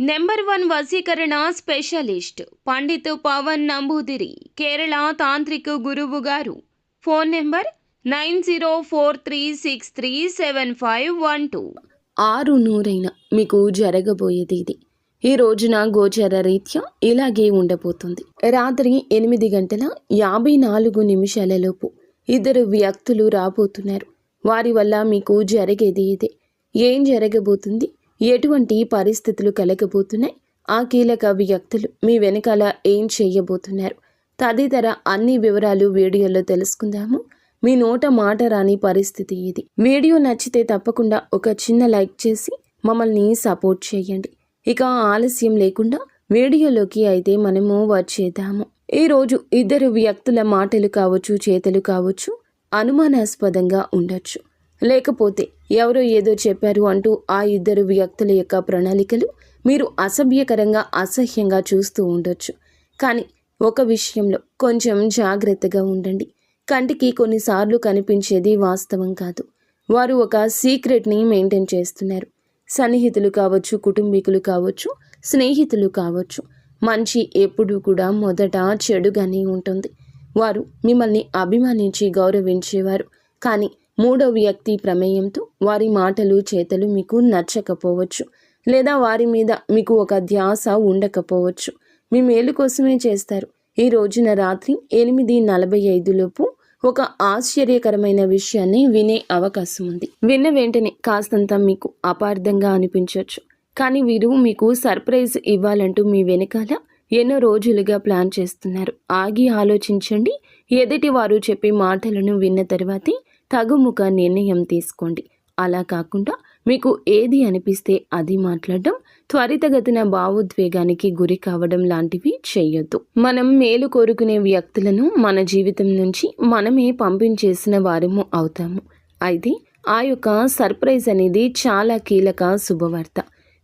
Number one వశీకరణ specialist Pandit Pawan Namboodiri Kerala తాంత్రిక గురువు గారు. Phone number nine zero four three six three seven five one two. ఆరు నూరైన మీకు జరగబోయేది ఇది. ఈ రోజున గోచర రీత్యా ఇలాగే ఉండబోతుంది. రాత్రి ఎనిమిది గంటల యాభై నాలుగు నిమిషాలలోపు ఇద్దరు వ్యక్తులు రాబోతున్నారు. వారి వల్ల మీకు జరిగేది ఇదే. ఏం జరగబోతుంది? ఎటువంటి పరిస్థితులు కలగబోతున్నాయి? ఆ కీలక వ్యక్తులు మీ వెనకాల ఏం చేయబోతున్నారు? తదితర అన్ని వివరాలు వీడియోలో తెలుసుకుందాము. మీ నోట మాట రాని పరిస్థితి ఇది. వీడియో నచ్చితే తప్పకుండా ఒక చిన్న లైక్ చేసి మమ్మల్ని సపోర్ట్ చేయండి. ఇక ఆలస్యం లేకుండా వీడియోలోకి అయితే మనము వచ్చేద్దాము. ఈరోజు ఇద్దరు వ్యక్తుల మాటలు కావచ్చు చేతలు కావచ్చు అనుమానాస్పదంగా ఉండొచ్చు. లేకపోతే ఎవరో ఏదో చెప్పారు అంటూ ఆ ఇద్దరు వ్యక్తుల యొక్క ప్రణాళికలు మీరు అసభ్యకరంగా అసహ్యంగా చూస్తూ ఉండొచ్చు. కానీ ఒక విషయంలో కొంచెం జాగ్రత్తగా ఉండండి. కంటికి కొన్నిసార్లు కనిపించేది వాస్తవం కాదు. వారు ఒక సీక్రెట్ని మెయింటైన్ చేస్తున్నారు. సన్నిహితులు కావచ్చు కుటుంబీకులు కావచ్చు స్నేహితులు కావచ్చు. మంచి ఎప్పుడూ కూడా మొదట చెడుగానే ఉంటుంది. వారు మిమ్మల్ని అభిమానించి గౌరవించేవారు. కానీ మూడో వ్యక్తి ప్రమేయంతో వారి మాటలు చేతలు మీకు నచ్చకపోవచ్చు లేదా వారి మీద మీకు ఒక ధ్యాస ఉండకపోవచ్చు. మీ మేలు కోసమే చేస్తారు. ఈ రోజున రాత్రి ఎనిమిది నలభై ఐదులోపు ఒక ఆశ్చర్యకరమైన విషయాన్ని వినే అవకాశం ఉంది. విన్న వెంటనే కాస్తంత మీకు అపార్థంగా అనిపించవచ్చు కానీ వీరు మీకు సర్ప్రైజ్ ఇవ్వాలంటూ మీ వెనకాల ఎన్నో రోజులుగా ప్లాన్ చేస్తున్నారు. ఆగి ఆలోచించండి. ఎదుటి వారు చెప్పే మాటలను విన్న తర్వాతే తగుముఖ నిర్ణయం తీసుకోండి. అలా కాకుండా మీకు ఏది అనిపిస్తే అది మాట్లాడడం త్వరితగతిన భావోద్వేగానికి గురి కావడం లాంటివి చేయొద్దు. మనం మేలు కోరుకునే వ్యక్తులను మన జీవితం నుంచి మనమే పంపించేసిన వారము అవుతాము. అయితే ఆ యొక్క సర్ప్రైజ్ అనేది చాలా కీలక శుభవార్త.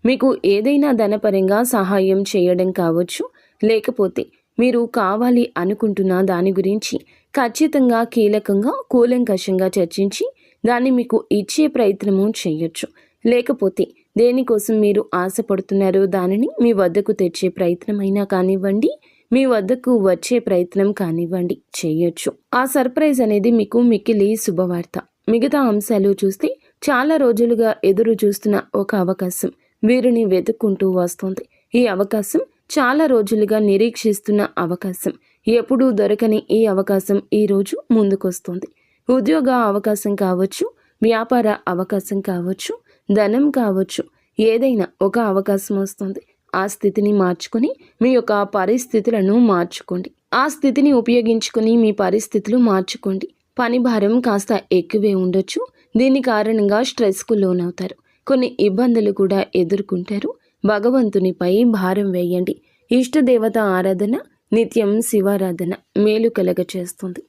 మీకు ఏదైనా ధనపరంగా సహాయం చేయడం కావచ్చు లేకపోతే మీరు కావాలి అనుకుంటున్న దాని గురించి ఖచ్చితంగా కీలకంగా కూలంకషంగా చర్చించి దాన్ని మీకు ఇచ్చే ప్రయత్నము చేయొచ్చు. లేకపోతే దేనికోసం మీరు ఆశపడుతున్నారో దానిని మీ వద్దకు తెచ్చే ప్రయత్నమైనా కానివ్వండి మీ వద్దకు వచ్చే ప్రయత్నం కానివ్వండి చేయొచ్చు. ఆ సర్ప్రైజ్ అనేది మీకు మిక్కిలి శుభవార్త. మిగతా అంశాలు చూస్తే చాలా రోజులుగా ఎదురు చూస్తున్న ఒక అవకాశం. వీరిని వెతుక్కుంటూ వస్తుంది. ఈ అవకాశం చాలా రోజులుగా నిరీక్షిస్తున్న అవకాశం. ఎప్పుడూ దొరకని ఈ అవకాశం ఈరోజు ముందుకొస్తుంది. ఉద్యోగ అవకాశం కావచ్చు వ్యాపార అవకాశం కావచ్చు ధనం కావచ్చు ఏదైనా ఒక అవకాశం వస్తుంది. ఆ స్థితిని మార్చుకొని మీ యొక్క పరిస్థితులను మార్చుకోండి. ఆ స్థితిని ఉపయోగించుకొని మీ పరిస్థితులు మార్చుకోండి. పని భారం కాస్త ఎక్కువే ఉండొచ్చు. దీని కారణంగా స్ట్రెస్కు లోనవుతారు. కొన్ని ఇబ్బందులు కూడా ఎదుర్కొంటారు. భగవంతునిపై భారం వేయండి. ఇష్టదేవత ఆరాధన నిత్యం శివారాధన మేలు కలగ చేస్తుంది